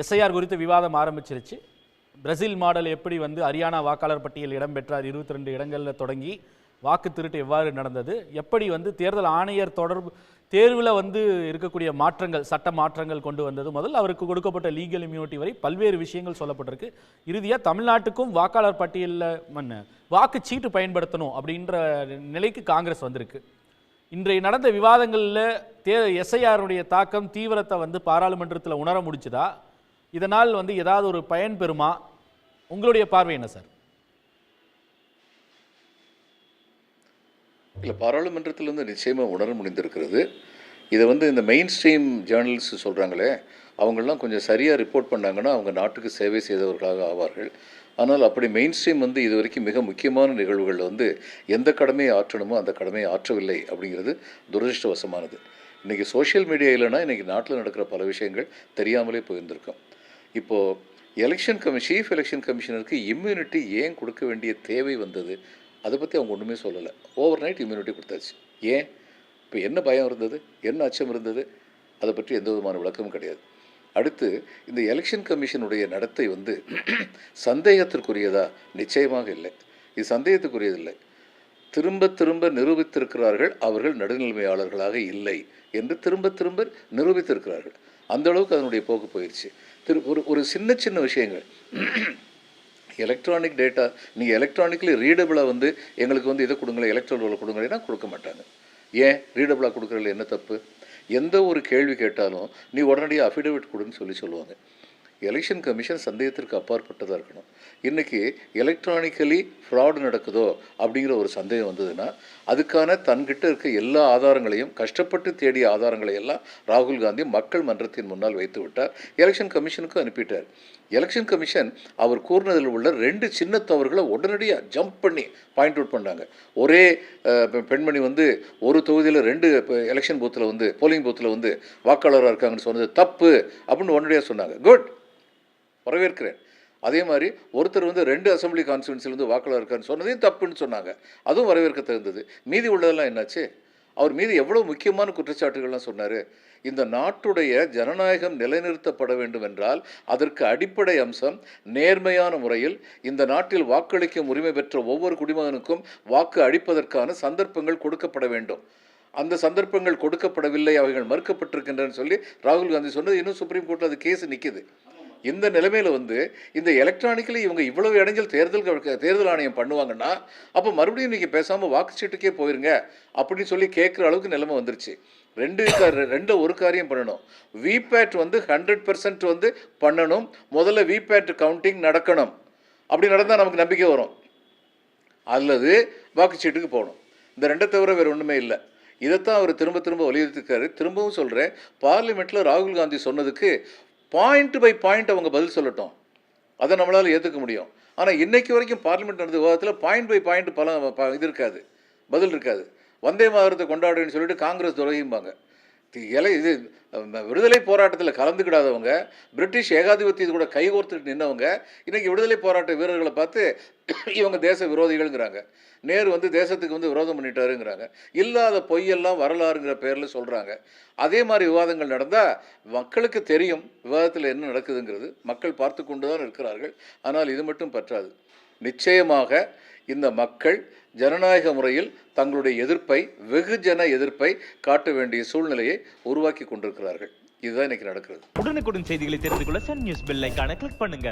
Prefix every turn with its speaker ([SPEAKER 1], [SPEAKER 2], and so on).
[SPEAKER 1] SIR குறித்து விவாதம் ஆரம்பிச்சிருச்சு. பிரேசில் மாடல் எப்படி வந்து ஹரியானா வாக்காளர் பட்டியல் இடம்பெற்றார்? இருபத்தி ரெண்டு இடங்களில் தொடங்கி வாக்கு திருட்டு எவ்வாறு நடந்தது? எப்படி வந்து தேர்தல் ஆணையர் தொடர்பு தேர்வில் வந்து இருக்கக்கூடிய மாற்றங்கள் சட்ட மாற்றங்கள் கொண்டு வந்தது? முதல் அவருக்கு கொடுக்கப்பட்ட லீகல் இம்யூனிட்டி வரை பல்வேறு விஷயங்கள் சொல்லப்பட்டிருக்கு. இறுதியாக தமிழ்நாட்டுக்கும் வாக்காளர் பட்டியலில் வாக்கு வாக்குச்சீட்டு பயன்படுத்தணும் அப்படின்ற நிலைக்கு காங்கிரஸ் வந்திருக்கு. இன்றைய நடந்த விவாதங்களில் தே எஸ்ஐஆருடைய தாக்கம் தீவிரத்தை வந்து பாராளுமன்றத்தில் உணர முடிச்சுதா இதனால் வந்து ஏதாவது ஒரு பயன் பெறுமா? உங்களுடைய பார்வை என்ன சார்?
[SPEAKER 2] இல்லை பாராளுமன்றத்திலிருந்து நிச்சயமாக உணர முடிந்திருக்கிறது. இதை வந்து இந்த மெயின் ஸ்ட்ரீம் ஜேர்னலிஸ்ட் சொல்கிறாங்களே அவங்களாம் கொஞ்சம் சரியாக ரிப்போர்ட் பண்ணாங்கன்னா அவங்க நாட்டுக்கு சேவை செய்தவர்களாக ஆவார்கள். ஆனால் அப்படி மெயின் ஸ்ட்ரீம் வந்து இது வரைக்கும் மிக முக்கியமான நிகழ்வுகளில் வந்து எந்த கடமையை ஆற்றணுமோ அந்த கடமையை ஆற்றவில்லை அப்படிங்கிறது துரதிருஷ்டவசமானது. இன்றைக்கி சோஷியல் மீடியா இல்லைன்னா இன்றைக்கி நாட்டில் நடக்கிற பல விஷயங்கள் தெரியாமலே போயிருந்திருக்கும். இப்போது எலெக்ஷன் கமிஷன் சீஃப் எலெக்ஷன் கமிஷனருக்கு இம்யூனிட்டி ஏன் கொடுக்க வேண்டிய தேவை வந்தது? அதை பற்றி அவங்க ஒன்றுமே சொல்லலை. ஓவர் நைட் இம்யூனிட்டி கொடுத்தாச்சு. ஏன்? இப்போ என்ன பயம் இருந்தது? என்ன அச்சம் இருந்தது? அதை பற்றி எந்த விதமான விளக்கமும் கிடையாது. அடுத்து இந்த எலெக்ஷன் கமிஷனுடைய நடத்தை வந்து சந்தேகத்திற்குரியதா? நிச்சயமாக இல்லை. இது சந்தேகத்துக்குரியதில்லை. திரும்ப திரும்ப நிரூபித்திருக்கிறார்கள் அவர்கள் நடுநிலைமையாளர்களாக இல்லை என்று திரும்ப திரும்ப நிரூபித்திருக்கிறார்கள். அந்த அளவுக்கு அதனுடைய போக்கு போயிடுச்சு திரு ஒரு ஒரு சின்ன சின்ன விஷயங்கள். எலக்ட்ரானிக் டேட்டா நீங்கள் எலக்ட்ரானிக்லி ரீடபிளாக வந்து எங்களுக்கு வந்து இதை கொடுங்களேன் எலக்ட்ரானிக் கொடுங்களேன்னா கொடுக்க மாட்டாங்க. ஏன்? ரீடபிளாக கொடுக்குறதுல என்ன தப்பு? எந்த ஒரு கேள்வி கேட்டாலும் நீ உடனடியாக அஃபிடவிட் கொடுன்னு சொல்லி சொல்லுவாங்க. எலெக்ஷன் கமிஷன் சந்தேகத்திற்கு அப்பாற்பட்டதாக இருக்கணும். இன்றைக்கி எலக்ட்ரானிக்கலி ஃப்ராடு நடக்குதோ அப்படிங்கிற ஒரு சந்தேகம் வந்ததுன்னா அதுக்கான தன்கிட்ட இருக்க எல்லா ஆதாரங்களையும் கஷ்டப்பட்டு தேடிய ஆதாரங்களை எல்லாம் ராகுல் காந்தி மக்கள் மன்றத்தின் முன்னால் வைத்து விட்டார். எலெக்ஷன் கமிஷனுக்கும் அனுப்பிட்டார். எலெக்ஷன் கமிஷன் அவர் கூறினதில் உள்ள ரெண்டு சின்ன தவறுகளை உடனடியாக ஜம்ப் பண்ணி பாயிண்ட் அவுட் பண்ணாங்க. ஒரே பெ- பெண்மணி வந்து ஒரு தொகுதியில் ரெண்டு எலெக்ஷன் பூத்தில் வந்து போலிங் பூத்தில் வந்து வாக்காளராக இருக்காங்கன்னு சொன்னது தப்பு அப்படின்னு உடனடியாக சொன்னாங்க. குட் வரவேற்கிறேன். அதே மாதிரி ஒருத்தர் வந்து ரெண்டு அசெம்பிளி கான்ஸ்டியூன்சில் வந்து வாக்காளர் இருக்காருன்னு சொன்னதையும் தப்புன்னு சொன்னாங்க. அதுவும் வரவேற்க தகுந்தது. மீதி உள்ளதெல்லாம் என்னாச்சு? அவர் மீது எவ்வளோ முக்கியமான குற்றச்சாட்டுகள்லாம் சொன்னார். இந்த நாட்டுடைய ஜனநாயகம் நிலைநிறுத்தப்பட வேண்டும் என்றால் அதற்கு அடிப்படை அம்சம் நேர்மையான முறையில் இந்த நாட்டில் வாக்களிக்கும் உரிமை பெற்ற ஒவ்வொரு குடிமகனுக்கும் வாக்கு அளிப்பதற்கான சந்தர்ப்பங்கள் கொடுக்கப்பட வேண்டும். அந்த சந்தர்ப்பங்கள் கொடுக்கப்படவில்லை அவைகள் மறுக்கப்பட்டிருக்கின்றன சொல்லி ராகுல் காந்தி சொன்னது இன்னும் சுப்ரீம் கோர்ட்டில் அது கேஸ் நிற்கிது இந்த நிலைமையில் வந்து இந்த எலக்ட்ரானிக்கலி இவங்க இவ்வளவு இடைஞ்சல் தேர்தல் தேர்தல் ஆணையம் பண்ணுவாங்கன்னா அப்போ மறுபடியும் இன்றைக்கி பேசாமல் வாக்குச்சீட்டுக்கே போயிருங்க அப்படின்னு சொல்லி கேட்குற அளவுக்கு நிலைமை வந்துருச்சு. ரெண்டு ரெண்டு ஒரு காரியம் பண்ணணும். விபேட் வந்து ஹண்ட்ரட் பர்சன்ட் வந்து பண்ணணும். முதல்ல விபேட் கவுண்டிங் நடக்கணும். அப்படி நடந்தால் நமக்கு நம்பிக்கை வரும். அல்லது வாக்குச்சீட்டுக்கு போகணும். இந்த ரெண்டை தவிர வேறு ஒன்றுமே இல்லை. இதைத்தான் அவர் திரும்ப திரும்ப வலியுறுத்திருக்காரு. திரும்பவும் சொல்கிறேன் பார்லிமெண்ட்டில் ராகுல் காந்தி சொன்னதுக்கு பாயிண்ட் பை பாயிண்ட் அவங்க பதில் சொல்லட்டும். அதை நம்மளால் ஏற்றுக்க முடியும். ஆனால் இன்றைக்கு வரைக்கும் பார்லிமெண்ட் நடந்த விவாதத்தில் பாயிண்ட் பை பாயிண்ட் பல இது இருக்காது. பதில் இருக்காது. வந்தே மாதரத்தை கொண்டாடுன்னு சொல்லிட்டு காங்கிரஸ் துறையும்பாங்க இலை இது விடுதலை போராட்டத்தில் கலந்துக்கிடாதவங்க பிரிட்டிஷ் ஏகாதிபத்தியத்து கூட கைகோர்த்துட்டு நின்றவங்க இன்றைக்கி விடுதலை போராட்ட வீரர்களை பார்த்து இவங்க தேச விரோதிகள்ங்கிறாங்க. நேரு வந்து தேசத்துக்கு வந்து விரோதம் பண்ணிட்டாருங்கிறாங்க. இல்லாத பொய்யெல்லாம் வரலாறுங்கிற பேரில் சொல்கிறாங்க அதே மாதிரி விவாதங்கள் நடந்தால் மக்களுக்கு தெரியும் விவாதத்தில் என்ன நடக்குதுங்கிறது. மக்கள் பார்த்து கொண்டு தான் இருக்கிறார்கள். ஆனால் இது மட்டும் பற்றாது. நிச்சயமாக இந்த மக்கள் ஜனநாயக முறையில் தங்களுடைய எதிர்ப்பை வெகுஜன எதிர்ப்பை காட்ட வேண்டிய சூழ்நிலையை உருவாக்கி கொண்டிருக்கிறார்கள். இதுதான் இன்னைக்கு நடக்கிறது.
[SPEAKER 3] உடனுக்குடன் செய்திகளை தெரிந்து கொள்ள சன் நியூஸ் பெல் ஐக்கான கிளிக் பண்ணுங்க.